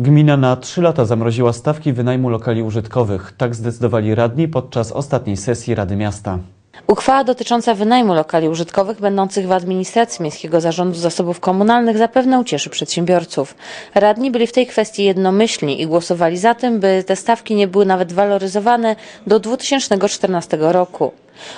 Gmina na trzy lata zamroziła stawki wynajmu lokali użytkowych. Tak zdecydowali radni podczas ostatniej sesji Rady Miasta. Uchwała dotycząca wynajmu lokali użytkowych będących w administracji Miejskiego Zarządu Zasobów Komunalnych zapewne ucieszy przedsiębiorców. Radni byli w tej kwestii jednomyślni i głosowali za tym, by te stawki nie były nawet waloryzowane do 2014 roku.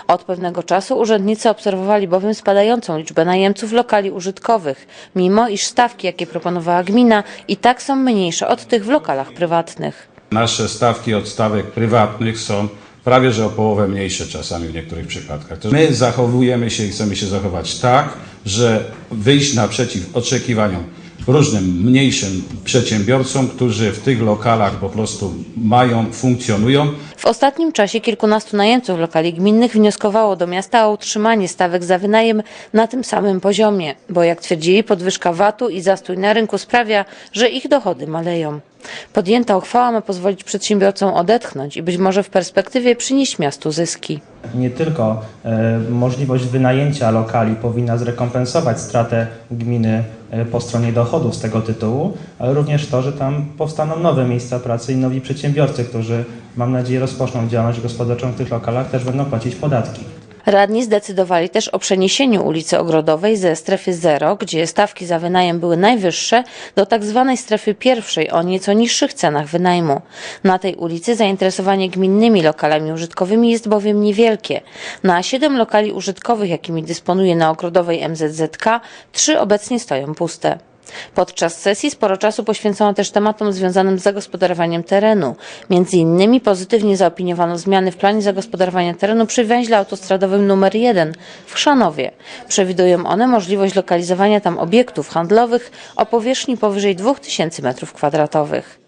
Od pewnego czasu urzędnicy obserwowali bowiem spadającą liczbę najemców lokali użytkowych, mimo iż stawki, jakie proponowała gmina, i tak są mniejsze od tych w lokalach prywatnych. Nasze stawki od stawek prywatnych są prawie że o połowę mniejsze czasami w niektórych przypadkach. To My zachowujemy się i chcemy się zachować tak, że wyjść naprzeciw oczekiwaniom różnym mniejszym przedsiębiorcom, którzy w tych lokalach po prostu mają, funkcjonują. W ostatnim czasie kilkunastu najemców lokali gminnych wnioskowało do miasta o utrzymanie stawek za wynajem na tym samym poziomie, bo jak twierdzili podwyżka VAT-u i zastój na rynku sprawia, że ich dochody maleją. Podjęta uchwała ma pozwolić przedsiębiorcom odetchnąć i być może w perspektywie przynieść miastu zyski. Nie tylko e, możliwość wynajęcia lokali powinna zrekompensować stratę gminy e, po stronie dochodów z tego tytułu, ale również to, że tam powstaną nowe miejsca pracy i nowi przedsiębiorcy, którzy mam nadzieję rozpoczną działalność gospodarczą w tych lokalach, też będą płacić podatki. Radni zdecydowali też o przeniesieniu ulicy Ogrodowej ze strefy 0, gdzie stawki za wynajem były najwyższe, do tak zwanej strefy pierwszej o nieco niższych cenach wynajmu. Na tej ulicy zainteresowanie gminnymi lokalami użytkowymi jest bowiem niewielkie. Na siedem lokali użytkowych, jakimi dysponuje na Ogrodowej MZZK, trzy obecnie stoją puste. Podczas sesji sporo czasu poświęcono też tematom związanym z zagospodarowaniem terenu. Między innymi pozytywnie zaopiniowano zmiany w planie zagospodarowania terenu przy węźle autostradowym numer 1 w Chrzanowie. Przewidują one możliwość lokalizowania tam obiektów handlowych o powierzchni powyżej 2000 m2.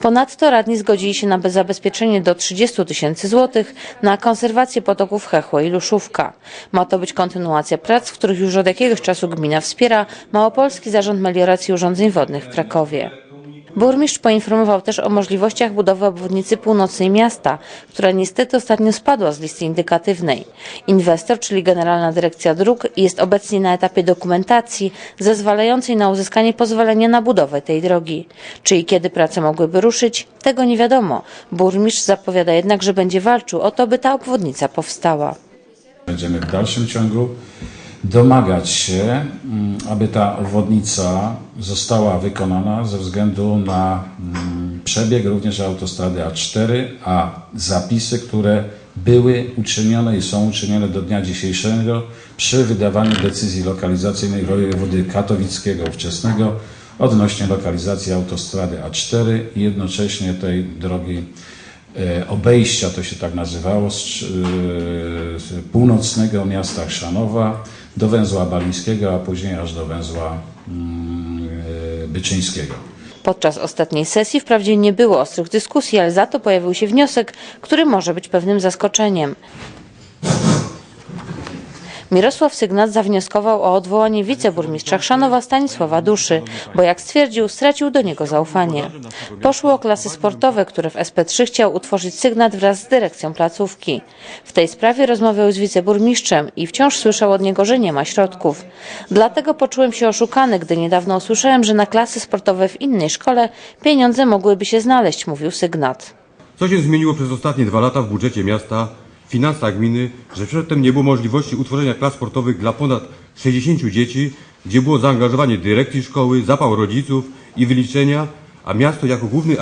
Ponadto radni zgodzili się na zabezpieczenie do 30 tysięcy złotych na konserwację potoków Chechło i Luszówka. Ma to być kontynuacja prac, w których już od jakiegoś czasu gmina wspiera Małopolski Zarząd Melioracji Urządzeń Wodnych w Krakowie. Burmistrz poinformował też o możliwościach budowy obwodnicy północnej miasta, która niestety ostatnio spadła z listy indykatywnej. Inwestor, czyli Generalna Dyrekcja Dróg, jest obecnie na etapie dokumentacji zezwalającej na uzyskanie pozwolenia na budowę tej drogi. Czy i kiedy prace mogłyby ruszyć, tego nie wiadomo. Burmistrz zapowiada jednak, że będzie walczył o to, by ta obwodnica powstała. Będziemy w dalszym ciągu domagać się, mm, aby ta obwodnica została wykonana ze względu na mm, przebieg również autostrady A4, a zapisy, które były uczynione i są uczynione do dnia dzisiejszego przy wydawaniu decyzji lokalizacyjnej wojewody katowickiego ówczesnego odnośnie lokalizacji autostrady A4 i jednocześnie tej drogi obejścia, to się tak nazywało, z, e, z północnego miasta Chrzanowa do węzła balińskiego, a później aż do węzła mm, e, byczyńskiego. Podczas ostatniej sesji wprawdzie nie było ostrych dyskusji, ale za to pojawił się wniosek, który może być pewnym zaskoczeniem. Mirosław Sygnat zawnioskował o odwołanie wiceburmistrza Chrzanowa Stanisława Duszy, bo jak stwierdził, stracił do niego zaufanie. Poszło o klasy sportowe, które w SP3 chciał utworzyć Sygnat wraz z dyrekcją placówki. W tej sprawie rozmawiał z wiceburmistrzem i wciąż słyszał od niego, że nie ma środków. Dlatego poczułem się oszukany, gdy niedawno usłyszałem, że na klasy sportowe w innej szkole pieniądze mogłyby się znaleźć, mówił Sygnat. Co się zmieniło przez ostatnie dwa lata w budżecie miasta, finansach gminy, że przedtem nie było możliwości utworzenia klas sportowych dla ponad 60 dzieci, gdzie było zaangażowanie dyrekcji szkoły, zapał rodziców i wyliczenia, a miasto jako główny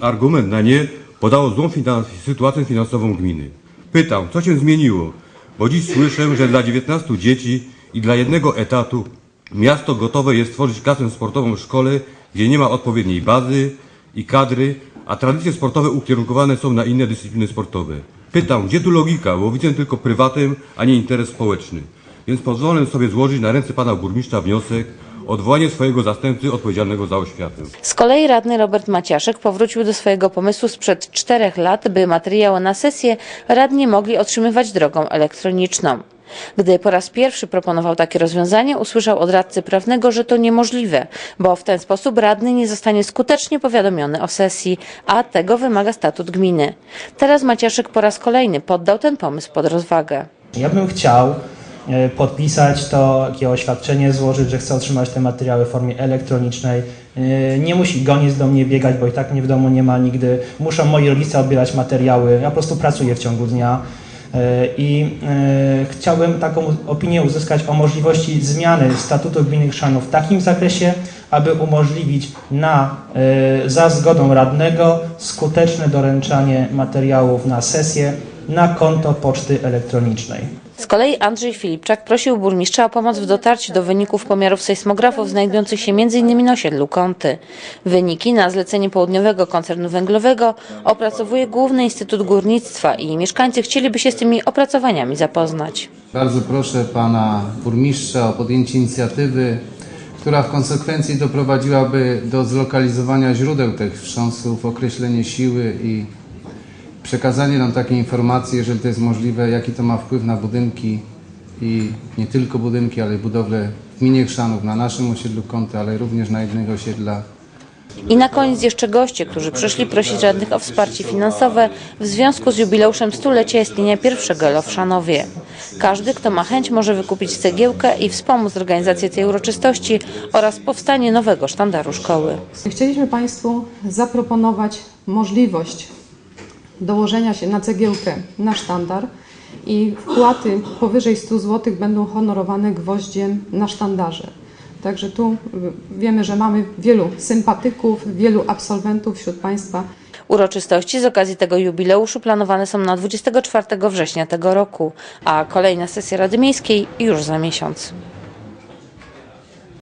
argument, na nie podało złą finans, sytuację finansową gminy. Pytam, co się zmieniło? Bo dziś słyszę, że dla 19 dzieci i dla jednego etatu miasto gotowe jest stworzyć klasę sportową w szkole, gdzie nie ma odpowiedniej bazy i kadry, a tradycje sportowe ukierunkowane są na inne dyscypliny sportowe. Pytam, gdzie tu logika, bo widzę tylko prywatem, a nie interes społeczny. Więc pozwolę sobie złożyć na ręce pana burmistrza wniosek odwołanie swojego zastępcy odpowiedzialnego za oświatę. Z kolei radny Robert Maciaszek powrócił do swojego pomysłu sprzed czterech lat, by materiały na sesję radni mogli otrzymywać drogą elektroniczną. Gdy po raz pierwszy proponował takie rozwiązanie, usłyszał od radcy prawnego, że to niemożliwe, bo w ten sposób radny nie zostanie skutecznie powiadomiony o sesji, a tego wymaga statut gminy. Teraz Maciaszek po raz kolejny poddał ten pomysł pod rozwagę. Ja bym chciał e, podpisać to, takie oświadczenie złożyć, że chcę otrzymać te materiały w formie elektronicznej Yy, Nie musi goniec do mnie biegać, bo i tak mnie w domu nie ma nigdy. Muszą moi rodzice odbierać materiały. Ja po prostu pracuję w ciągu dnia. Yy, I yy, chciałbym taką opinię uzyskać o możliwości zmiany statutu gminy Chrzanów w takim zakresie, aby umożliwić na, yy, za zgodą radnego skuteczne doręczanie materiałów na sesję na konto poczty elektronicznej. Z kolei Andrzej Filipczak prosił burmistrza o pomoc w dotarciu do wyników pomiarów sejsmografów znajdujących się m.in. na osiedlu Kąty. Wyniki na zlecenie Południowego Koncernu Węglowego opracowuje Główny Instytut Górnictwa i mieszkańcy chcieliby się z tymi opracowaniami zapoznać. Bardzo proszę pana burmistrza o podjęcie inicjatywy, która w konsekwencji doprowadziłaby do zlokalizowania źródeł tych wstrząsów, określenie siły i przekazanie nam takiej informacji, jeżeli to jest możliwe, jaki to ma wpływ na budynki i nie tylko budynki, ale i budowle w gminie Chrzanów, na naszym osiedlu Kąty, ale również na innych osiedlach. I na koniec jeszcze goście, którzy przyszli prosić radnych o wsparcie finansowe w związku z jubileuszem stulecia istnienia pierwszego ELO w Szanowie. Każdy, kto ma chęć, może wykupić cegiełkę i wspomóc organizację tej uroczystości oraz powstanie nowego sztandaru szkoły. Chcieliśmy Państwu zaproponować możliwość dołożenia się na cegiełkę na sztandar i wpłaty powyżej 100 zł będą honorowane gwoździem na sztandarze. Także tu wiemy, że mamy wielu sympatyków, wielu absolwentów wśród Państwa. Uroczystości z okazji tego jubileuszu planowane są na 24 września tego roku, a kolejna sesja Rady Miejskiej już za miesiąc.